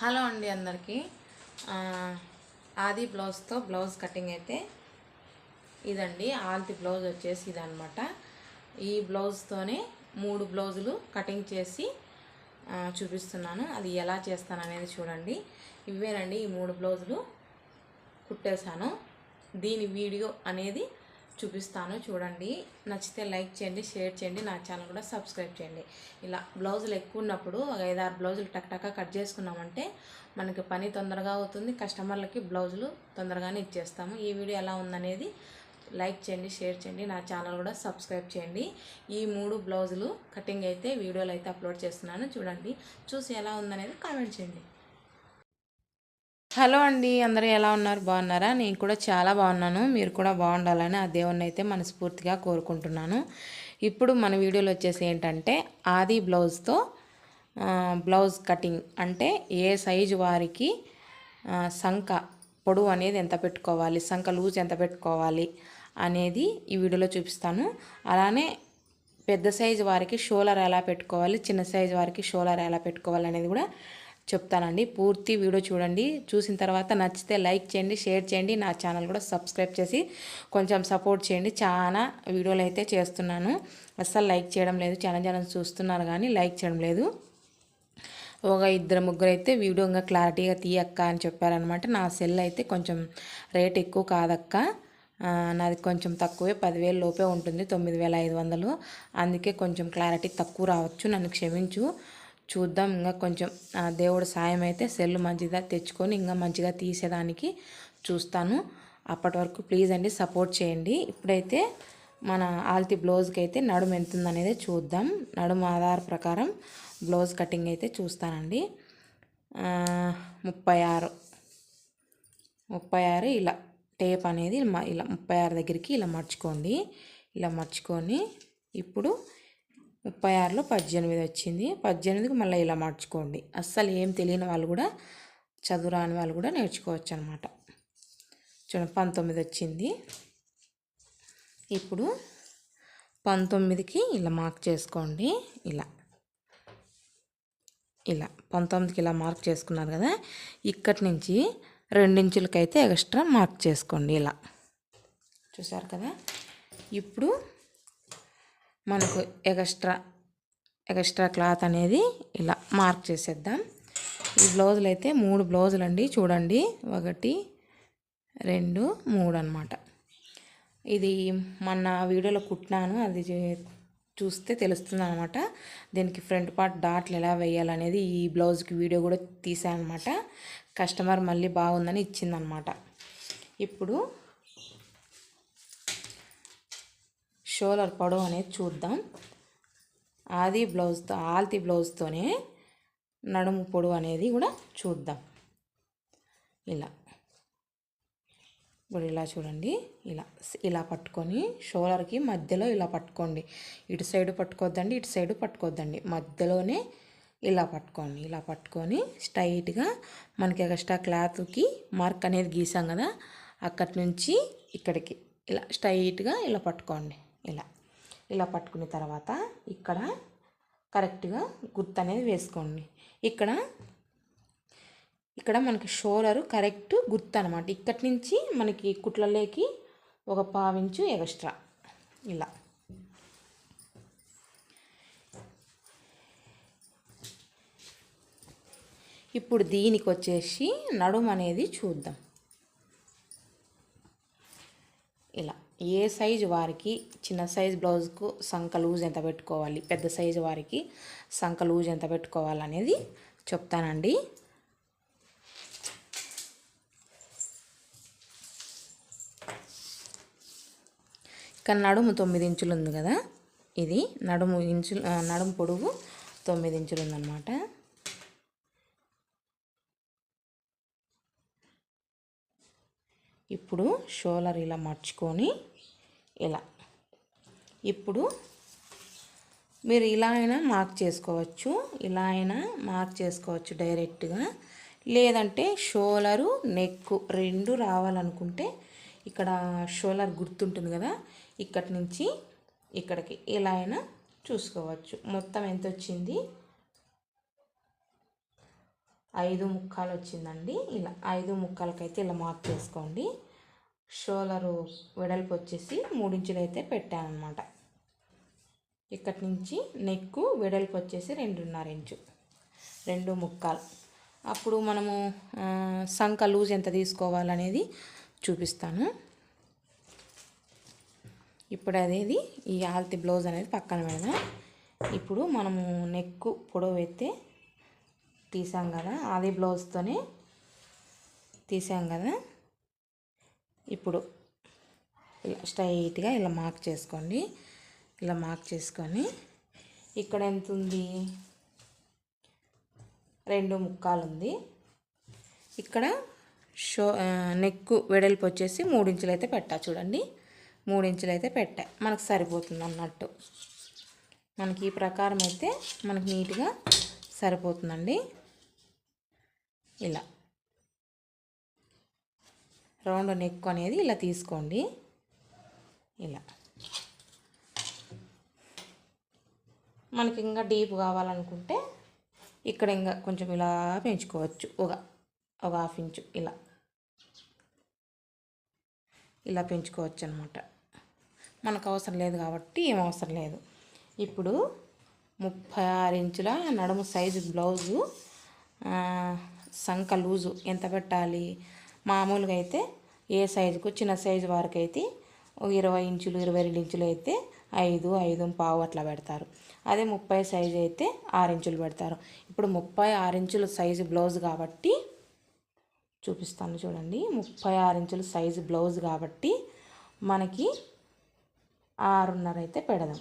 Hello అండి అందరికీ. ఆది బ్లౌజ్తో బ్లౌజ్ కటింగ్ అయితే ఇదండి. ఆది బ్లౌజ్ వచ్చేసి ఇదనమాట ఈ బ్లౌజ్తోనే మూడు బ్లౌజులు కటింగ్ చేసి చూపిస్తున్నాను. అది ఎలా చేస్తాను అనేది చూడండి. ఇవేనండి ఈ మూడు బ్లౌజులు కుట్టేశాను. దీని వీడియో అనేది చూపిస్తాను చూడండి. నచ్చితే లైక్ చేయండి షేర్ చేయండి నా ఛానల్ కూడా సబ్స్క్రైబ్ చేయండి. ఇలా బ్లౌజులు ఎక్కువ ఉన్నప్పుడు ఐదు ఐదారు బ్లౌజులు టక్ కట్ చేసుకున్నామంటే మనకి పని తొందరగా అవుతుంది. కస్టమర్లకి బ్లౌజులు తొందరగానే ఇచ్చేస్తాము. ఈ వీడియో ఎలా ఉందనేది లైక్ చేయండి షేర్ చేయండి నా ఛానల్ కూడా సబ్స్క్రైబ్ చేయండి. ఈ మూడు బ్లౌజులు కటింగ్ అయితే వీడియోలు అయితే అప్లోడ్ చేస్తున్నాను. చూడండి చూసి ఎలా ఉందనేది కామెంట్ చేయండి. హలో అండి అందరూ ఎలా ఉన్నారు? బాగున్నారా? నేను కూడా చాలా బాగున్నాను. మీరు కూడా బాగుండాలని ఆ దేవుణ్ణి అయితే మనస్ఫూర్తిగా కోరుకుంటున్నాను. ఇప్పుడు మన వీడియోలో వచ్చేసి ఏంటంటే ఆది బ్లౌజ్తో బ్లౌజ్ కటింగ్ అంటే ఏ సైజు వారికి సంఖ పొడవు అనేది ఎంత పెట్టుకోవాలి సంఖ లూజ్ ఎంత పెట్టుకోవాలి అనేది ఈ వీడియోలో చూపిస్తాను. అలానే పెద్ద సైజు వారికి షోలర్ ఎలా పెట్టుకోవాలి చిన్న సైజు వారికి షోలర్ ఎలా పెట్టుకోవాలి అనేది కూడా చెప్తానండి. పూర్తి వీడియో చూడండి. చూసిన తర్వాత నచ్చితే లైక్ చేయండి షేర్ చేయండి. నా ఛానల్ కూడా సబ్స్క్రైబ్ చేసి కొంచెం సపోర్ట్ చేయండి. చాలా వీడియోలు అయితే చేస్తున్నాను. అస్సలు లైక్ చేయడం లేదు. చాలా జనం చూస్తున్నారు కానీ లైక్ చేయడం లేదు. ఒక ఇద్దరు ముగ్గురు అయితే వీడియో ఇంకా క్లారిటీగా తీయక్క అని చెప్పారనమాట నా సెల్ అయితే కొంచెం రేట్ ఎక్కువ కాదక్క. నాది కొంచెం తక్కువే. పదివేల లోపే ఉంటుంది. తొమ్మిది వేల ఐదు వందలు. అందుకే కొంచెం క్లారిటీ తక్కువ రావచ్చు. నన్ను క్షమించు. చూద్దాం. ఇంకా కొంచెం దేవుడు సాయం అయితే సెల్ మంచిగా తెచ్చుకొని ఇంకా మంచిగా తీసేదానికి చూస్తాను. అప్పటి వరకు ప్లీజ్ అండి సపోర్ట్ చేయండి. ఇప్పుడైతే మన ఆల్తి బ్లౌజ్కి అయితే నడుము ఎంత ఉందనేది చూద్దాం. నడుము ఆధార ప్రకారం బ్లౌజ్ కటింగ్ అయితే చూస్తానండి. ముప్పై ఆరు. ముప్పై ఆరు ఇలా టేప్ అనేది ఇలా ముప్పై ఆరు దగ్గరికి ఇలా మర్చుకోండి. ఇలా మర్చుకొని ఇప్పుడు ముప్పై ఆరులో పద్దెనిమిది వచ్చింది. పద్దెనిమిదికి మళ్ళీ ఇలా మార్చుకోండి. అస్సలు ఏం తెలియని వాళ్ళు కూడా చదువు రాని వాళ్ళు కూడా నేర్చుకోవచ్చు అనమాట చూడండి పంతొమ్మిది వచ్చింది. ఇప్పుడు పంతొమ్మిదికి ఇలా మార్క్ చేసుకోండి. ఇలా. ఇలా. పంతొమ్మిదికి ఇలా మార్క్ చేసుకున్నారు కదా. ఇక్కడి నుంచి రెండించులకైతే ఎక్స్ట్రా మార్క్ చేసుకోండి. ఇలా. చూసారు కదా? ఇప్పుడు మనకు ఎక్స్ట్రా ఎక్స్ట్రా క్లాత్ అనేది ఇలా మార్క్ చేసేద్దాం. ఈ బ్లౌజులు అయితే మూడు బ్లౌజులు అండి చూడండి. ఒకటి రెండు మూడు అనమాట ఇది మొన్న వీడియోలో కుట్టినాను అది చూస్తే తెలుస్తుంది అనమాట దీనికి ఫ్రంట్ పార్ట్ డాట్లు ఎలా వేయాలనేది ఈ బ్లౌజ్కి వీడియో కూడా తీసానమాట అనమాట కస్టమర్ మళ్ళీ బాగుందని ఇచ్చిందనమాట ఇప్పుడు షోలర్ పొడవు అనేది చూద్దాం. ఆది బ్లౌజ్తో ఆల్తి బ్లౌజ్తోనే నడుము పొడవు అనేది కూడా చూద్దాం. ఇలా. ఇప్పుడు ఇలా చూడండి. ఇలా ఇలా పట్టుకొని షోలర్కి మధ్యలో ఇలా పట్టుకోండి. ఇటు సైడ్ పట్టుకోవద్దండి ఇటు సైడ్ పట్టుకోవద్దండి మధ్యలోనే ఇలా పట్టుకోండి. ఇలా పట్టుకొని స్ట్రైట్గా మనకి ఎక్స్ట్రా క్లాత్కి మార్క్ అనేది గీసాం కదా అక్కడి నుంచి ఇక్కడికి. ఇలా స్ట్రైట్గా ఇలా పట్టుకోండి. ఇలా ఇలా పట్టుకున్న తర్వాత ఇక్కడ కరెక్ట్గా గుర్తు అనేది వేసుకోండి. ఇక్కడ ఇక్కడ మనకి షోలరు కరెక్ట్ గుర్తు అనమాట ఇక్కడి నుంచి మనకి కుట్లలోకి ఒక పావించు ఎక్స్ట్రా. ఇలా. ఇప్పుడు దీనికి వచ్చేసి నడుము అనేది చూద్దాం. ఇలా. ఏ సైజు వారికి చిన్న సైజ్ బ్లౌజ్కు సంక లూజ్ ఎంత పెట్టుకోవాలి పెద్ద సైజు వారికి సంక లూజ్ ఎంత పెట్టుకోవాలి అనేది చెప్తానండి. ఇక్కడ నడుము తొమ్మిది ఇంచులు ఉంది కదా ఇది నడుము ఇంచులు నడుము పొడుగు తొమ్మిది ఇంచులు ఉందన్నమాట. ఇప్పుడు షోలర్ ఇలా మర్చుకొని ఇలా. ఇప్పుడు మీరు ఇలా అయినా మార్క్ చేసుకోవచ్చు ఇలా అయినా మార్క్ చేసుకోవచ్చు డైరెక్ట్గా. లేదంటే షోలరు నెక్ రెండు రావాలనుకుంటే ఇక్కడ షోలర్ గుర్తుంటుంది కదా ఇక్కడి నుంచి ఇక్కడికి ఇలా అయినా చూసుకోవచ్చు. మొత్తం ఎంత వచ్చింది ఐదు ముక్కాలు వచ్చిందండి ఇలా ఐదు ముక్కాలకైతే ఇలా మార్క్ చేసుకోండి. షోలరు వెడల్పు వచ్చేసి మూడించులు అయితే పెట్టాను అనమాట ఇక్కడి నుంచి నెక్కు వెడల్పు వచ్చేసి రెండున్నర ఇంచు రెండు ముక్కాలు. అప్పుడు మనము సంఖ సంక లూజ్ ఎంత తీసుకోవాలనేది చూపిస్తాను. ఇప్పుడు అనేది ఈ ఆల్తి బ్లౌజ్ అనేది పక్కన పెడదాం. ఇప్పుడు మనము నెక్కు పొడవు అయితే తీసాం కదా అది బ్లౌజ్తోనే తీసాం కదా. ఇప్పుడు ఇలా స్ట్రైట్గా ఇలా మార్క్ చేసుకోండి. ఇలా మార్క్ చేసుకొని ఇక్కడ ఎంత ఉంది రెండు ముక్కాలు ఉంది ఇక్కడ షో నెక్ వెడల్పు వచ్చేసి మూడించులు అయితే పెట్టా చూడండి. మూడు ఇంచులు అయితే పెట్టా. మనకు సరిపోతుంది అన్నట్టు. మనకి ఈ ప్రకారం అయితే మనకి నీట్గా సరిపోతుందండి. ఇలా. రౌండ్ నెక్ అనేది ఇలా తీసుకోండి. ఇలా. మనకి ఇంకా డీప్ కావాలనుకుంటే ఇక్కడ ఇంకా కొంచెం ఇలా పెంచుకోవచ్చు. ఒక ఒక హాఫ్ ఇంచు ఇలా. ఇలా పెంచుకోవచ్చు అనమాట మనకు అవసరం లేదు కాబట్టి ఏం అవసరం లేదు. ఇప్పుడు ముప్పై ఆరు ఇంచుల నడుము సైజు బ్లౌజు సంఖ లూజు ఎంత పెట్టాలి? మామూలుగా అయితే ఏ సైజుకు? చిన్న సైజు వరకు అయితే ఇరవై ఇంచులు ఇరవై రెండు ఇంచులు అయితే ఐదు ఐదు పావు అట్లా పెడతారు. అదే ముప్పై సైజు అయితే ఆరు ఇంచులు పెడతారు. ఇప్పుడు ముప్పై ఆరు ఇంచులు సైజు బ్లౌజ్ కాబట్టి చూపిస్తాను చూడండి. ముప్పై ఆరు ఇంచుల సైజు బ్లౌజ్ కాబట్టి మనకి ఆరున్నర అయితే పెడదాం.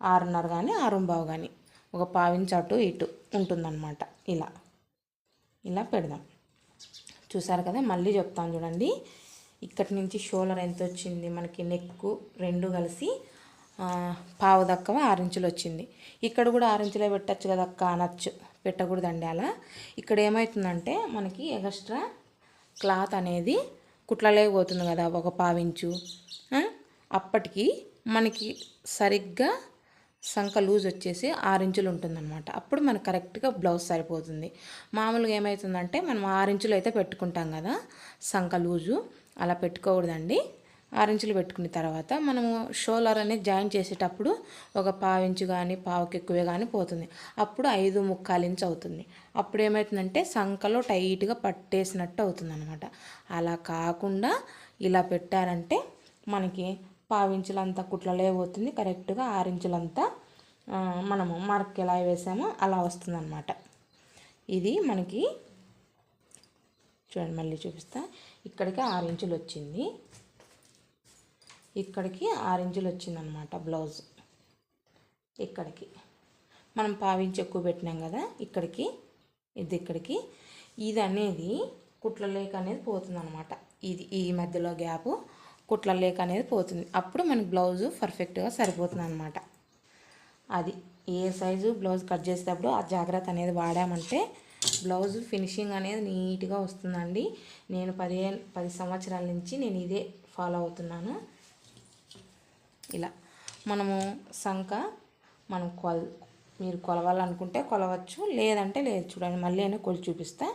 ఆరున్నర కానీ ఆరుంబావు కానీ ఒక పావించి అటు ఇటు ఉంటుందన్నమాట. ఇలా. ఇలా పెడదాం. చూసారు కదా మళ్ళీ చెప్తాను చూడండి. ఇక్కడి నుంచి షోలర్ ఎంత వచ్చింది? మనకి నెక్కు రెండు కలిసి పావు దక్కవ ఆరించులు వచ్చింది. ఇక్కడ కూడా ఆరించులే పెట్టచ్చు కదా అక్క అనొచ్చు. పెట్టకూడదండి అలా. ఇక్కడ ఏమవుతుందంటే మనకి ఎక్స్ట్రా క్లాత్ అనేది కుట్లలేకపోతుంది కదా ఒక పావించు అప్పటికి మనకి సరిగ్గా సంఖ లూజ్ వచ్చేసి ఆరు ఇంచులు ఉంటుందన్నమాట. అప్పుడు మనకు కరెక్ట్గా బ్లౌజ్ సరిపోతుంది. మామూలుగా ఏమవుతుందంటే మనం ఆరు ఇంచులు అయితే పెట్టుకుంటాం కదా సంఖ లూజు. అలా పెట్టుకోకూడదండి. ఆరించులు పెట్టుకున్న తర్వాత మనము షోలర్ అనేది జాయిన్ చేసేటప్పుడు ఒక పావు ఇంచు కానీ పావుకి ఎక్కువే కానీ పోతుంది. అప్పుడు ఐదు ముక్కాలు ఇంచు అవుతుంది. అప్పుడు ఏమవుతుందంటే సంకలో టైట్గా పట్టేసినట్టు అవుతుంది అనమాట అలా కాకుండా ఇలా పెట్టారంటే మనకి పావించులంతా కుట్లలే పోతుంది. కరెక్ట్గా ఆరించులంతా మనము మార్క్ ఎలా వేసామో అలా వస్తుందన్నమాట. ఇది మనకి చూడండి మళ్ళీ చూపిస్తా. ఇక్కడికి ఆరించులు వచ్చింది ఇక్కడికి ఆరించులు వచ్చిందనమాట బ్లౌజ్. ఇక్కడికి. మనం పావించి ఎక్కువ పెట్టినాం కదా ఇక్కడికి ఇది ఇక్కడికి. ఇది అనేది కుట్ల లేక అనేది పోతుందన్నమాట. ఇది ఈ మధ్యలో గ్యాప్. కుట్ల లేక అనేది పోతుంది. అప్పుడు మనకి బ్లౌజు పర్ఫెక్ట్గా సరిపోతుంది అనమాట అది ఏ సైజు బ్లౌజ్ కట్ చేసేటప్పుడు ఆ జాగ్రత్త అనేది వాడామంటే బ్లౌజ్ ఫినిషింగ్ అనేది నీట్గా వస్తుందండి. నేను పదిహేను పది సంవత్సరాల నుంచి నేను ఇదే ఫాలో అవుతున్నాను. ఇలా మనము సంక మనం కొల్ మీరు కొలవాలనుకుంటే కొలవచ్చు లేదంటే లేదు. చూడండి మళ్ళీ అయినా కొలిచి చూపిస్తా.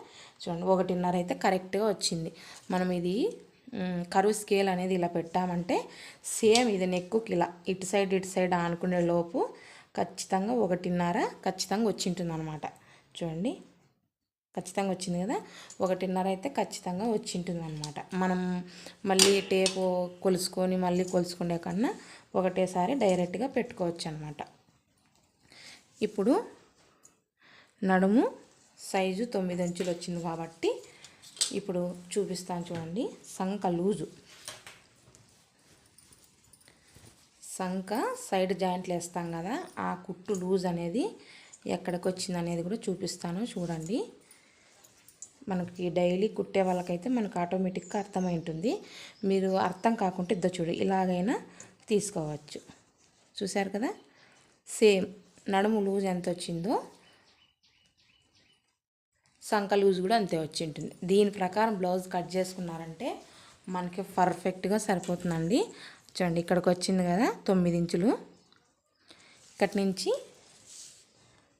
చూడండి ఒకటిన్నర అయితే కరెక్ట్గా వచ్చింది. మనం ఇది కరువు స్కేల్ అనేది ఇలా పెట్టామంటే సేమ్ ఇది నెక్కుకి ఇలా ఇటు సైడ్ ఇటు సైడ్ ఆనుకునే లోపు ఖచ్చితంగా ఒకటిన్నర ఖచ్చితంగా వచ్చింటుంది అనమాట చూడండి. ఖచ్చితంగా వచ్చింది కదా? ఒకటిన్నర అయితే ఖచ్చితంగా వచ్చింటుంది అనమాట మనం మళ్ళీ టేపు కొలుసుకొని మళ్ళీ కొలుసుకునే కన్నా ఒకటేసారి డైరెక్ట్గా పెట్టుకోవచ్చు అనమాట ఇప్పుడు నడుము సైజు తొమ్మిది అంచులు వచ్చింది కాబట్టి ఇప్పుడు చూపిస్తాను చూడండి. సంక లూజు. సంక సైడ్ జాయింట్లు వేస్తాం కదా ఆ కుట్టు లూజ్ అనేది ఎక్కడికి వచ్చింది అనేది కూడా చూపిస్తాను చూడండి. మనకి డైలీ కుట్టే వాళ్ళకైతే మనకు ఆటోమేటిక్గా అర్థమై ఉంటుంది. మీరు అర్థం కాకుంటే ఇద్ద చూడు ఇలాగైనా తీసుకోవచ్చు. చూశారు కదా? సేమ్ నడుము లూజ్ ఎంత వచ్చిందో సంక లూజ్ కూడా అంతే వచ్చి ఉంటుంది దీని ప్రకారం బ్లౌజ్ కట్ చేసుకున్నారంటే మనకి పర్ఫెక్ట్గా సరిపోతుందండి. చూడండి ఇక్కడికి వచ్చింది కదా తొమ్మిది ఇంచులు. ఇక్కడి నుంచి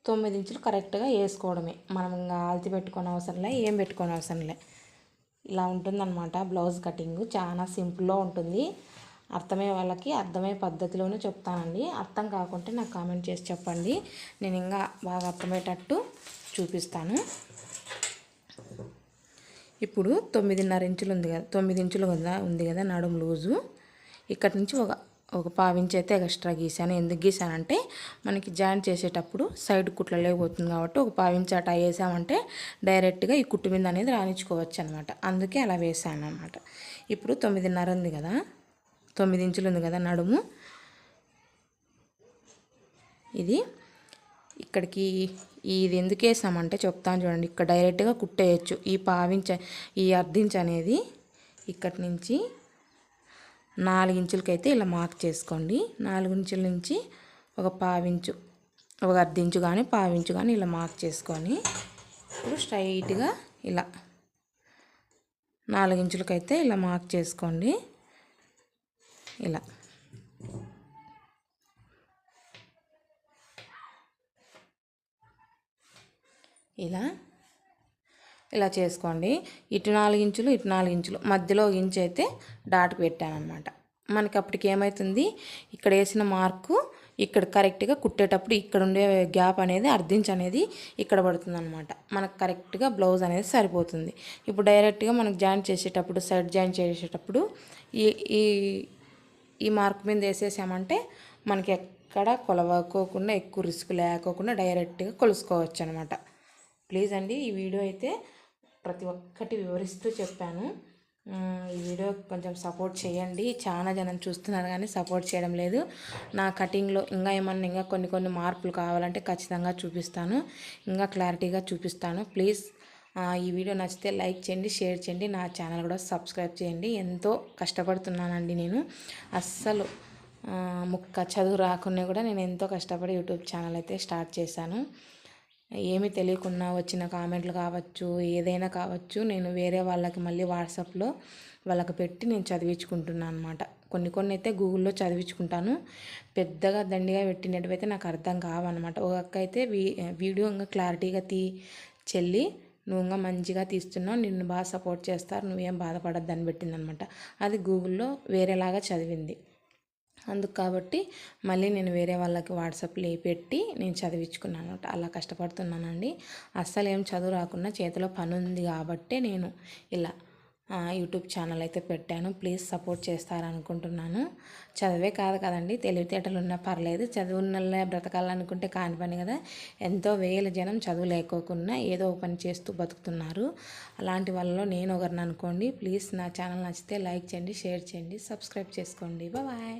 తొమ్మిది ఇంచులు కరెక్ట్గా వేసుకోవడమే. మనం ఇంకా ఆల్తి పెట్టుకోని అవసరం లే ఏం పెట్టుకోని అవసరం లే. ఇలా ఉంటుందన్నమాట బ్లౌజ్ కటింగ్. చాలా సింపుల్లో ఉంటుంది. అర్థమయ్యే వాళ్ళకి అర్థమయ్యే పద్ధతిలోనే చెప్తానండి. అర్థం కాకుంటే నాకు కామెంట్ చేసి చెప్పండి. నేను ఇంకా బాగా అర్థమయ్యేటట్టు చూపిస్తాను. ఇప్పుడు తొమ్మిదిన్నర ఇంచులు ఉంది కదా తొమ్మిది ఇంచులు కదా ఉంది కదా నడుము లూజు. ఇక్కడి నుంచి ఒక ఒక పావించి అయితే ఎక్స్ట్రా గీసాను. ఎందుకు గీసానంటే మనకి జాయింట్ చేసేటప్పుడు సైడ్ కుట్ల లేకపోతుంది కాబట్టి ఒక పావించి అటా వేసామంటే డైరెక్ట్గా ఈ కుట్టు మీద అనేది రాణించుకోవచ్చు అనమాట అందుకే అలా వేసాను అనమాట ఇప్పుడు తొమ్మిదిన్నర ఉంది కదా తొమ్మిది ఇంచులు ఉంది కదా నడుము. ఇది ఇక్కడికి ఇది ఎందుకు వేసామంటే చెప్తాను చూడండి. ఇక్కడ డైరెక్ట్గా కుట్టేయచ్చు. ఈ పావించ ఈ అర్ధించ అనేది ఇక్కడి నుంచి నాలుగు ఇంచులకైతే ఇలా మార్క్ చేసుకోండి. నాలుగు ఇంచుల నుంచి ఒక పావించు ఒక అర్ధించు కానీ పావించు కానీ ఇలా మార్క్ చేసుకొని ఇప్పుడు స్ట్రైట్గా ఇలా నాలుగు ఇంచులకైతే ఇలా మార్క్ చేసుకోండి. ఇలా. ఇలా. ఇలా చేసుకోండి. ఇటు నాలుగు ఇంచులు ఇటు నాలుగు ఇంచులు. మధ్యలో ఇంచు అయితే డాట్ పెట్టానమాట మనకి అప్పటికి ఏమవుతుంది ఇక్కడ వేసిన మార్కు ఇక్కడ కరెక్ట్గా కుట్టేటప్పుడు ఇక్కడ ఉండే గ్యాప్ అనేది అర్ధించ్ అనేది ఇక్కడ పడుతుంది అనమాట మనకు కరెక్ట్గా బ్లౌజ్ అనేది సరిపోతుంది. ఇప్పుడు డైరెక్ట్గా మనకు జాయింట్ చేసేటప్పుడు సైడ్ జాయిన్ చేసేటప్పుడు ఈ ఈ ఈ మార్క్ మీద వేసేసామంటే మనకి ఎక్కడ కొలవకోకుండా ఎక్కువ రిస్క్ లేకోకుండా డైరెక్ట్గా కొలుసుకోవచ్చు అనమాట ప్లీజ్ అండి ఈ వీడియో అయితే ప్రతి ఒక్కటి వివరిస్తూ చెప్పాను. ఈ వీడియో కొంచెం సపోర్ట్ చేయండి. చాలా జనం చూస్తున్నారు కానీ సపోర్ట్ చేయడం లేదు. నా కటింగ్లో ఇంకా ఏమన్నా ఇంకా కొన్ని కొన్ని మార్పులు కావాలంటే ఖచ్చితంగా చూపిస్తాను. ఇంకా క్లారిటీగా చూపిస్తాను. ప్లీజ్ ఈ వీడియో నచ్చితే లైక్ చేయండి షేర్ చేయండి. నా ఛానల్ కూడా సబ్స్క్రైబ్ చేయండి. ఎంతో కష్టపడుతున్నానండి నేను. అస్సలు ముక్క చదువు రాకుండా కూడా నేను ఎంతో కష్టపడి యూట్యూబ్ ఛానల్ అయితే స్టార్ట్ చేశాను. ఏమీ తెలియకుండా వచ్చిన కామెంట్లు కావచ్చు ఏదైనా కావచ్చు నేను వేరే వాళ్ళకి మళ్ళీ వాట్సాప్లో వాళ్ళకి పెట్టి నేను చదివించుకుంటున్నాను అనమాట కొన్ని కొన్ని అయితే గూగుల్లో చదివించుకుంటాను. పెద్దగా దండిగా పెట్టినట్టువైతే నాకు అర్థం కావన్నమాట. ఒక అక్క అయితే వీడియో ఇంకా క్లారిటీగా తీ చెల్లి నువ్వు ఇంకా మంచిగా తీస్తున్నావు నిన్ను బాగా సపోర్ట్ చేస్తారు నువ్వేం బాధపడద్దని పెట్టిందనమాట అది గూగుల్లో వేరేలాగా చదివింది. అందుకు కాబట్టి మళ్ళీ నేను వేరే వాళ్ళకి వాట్సాప్లో పెట్టి నేను చదివించుకున్నాను అనమాట అలా కష్టపడుతున్నానండి. అస్సలు ఏం చదువు రాకుండా చేతిలో పని ఉంది కాబట్టే నేను ఇలా యూట్యూబ్ ఛానల్ అయితే పెట్టాను. ప్లీజ్ సపోర్ట్ చేస్తారనుకుంటున్నాను. చదివే కాదు కదండి. తెలివితేటలు ఉన్నా పర్లేదు. చదువున్నల్లే బ్రతకాలనుకుంటే కాని పని కదా. ఎంతో వేల జనం చదువు లేకోకుండా ఏదో పని చేస్తూ బతుకుతున్నారు. అలాంటి వాళ్ళలో నేను ఒకరిని అనుకోండి ప్లీజ్ నా ఛానల్ నచ్చితే లైక్ చేయండి షేర్ చేయండి సబ్స్క్రైబ్ చేసుకోండి. బాయ్.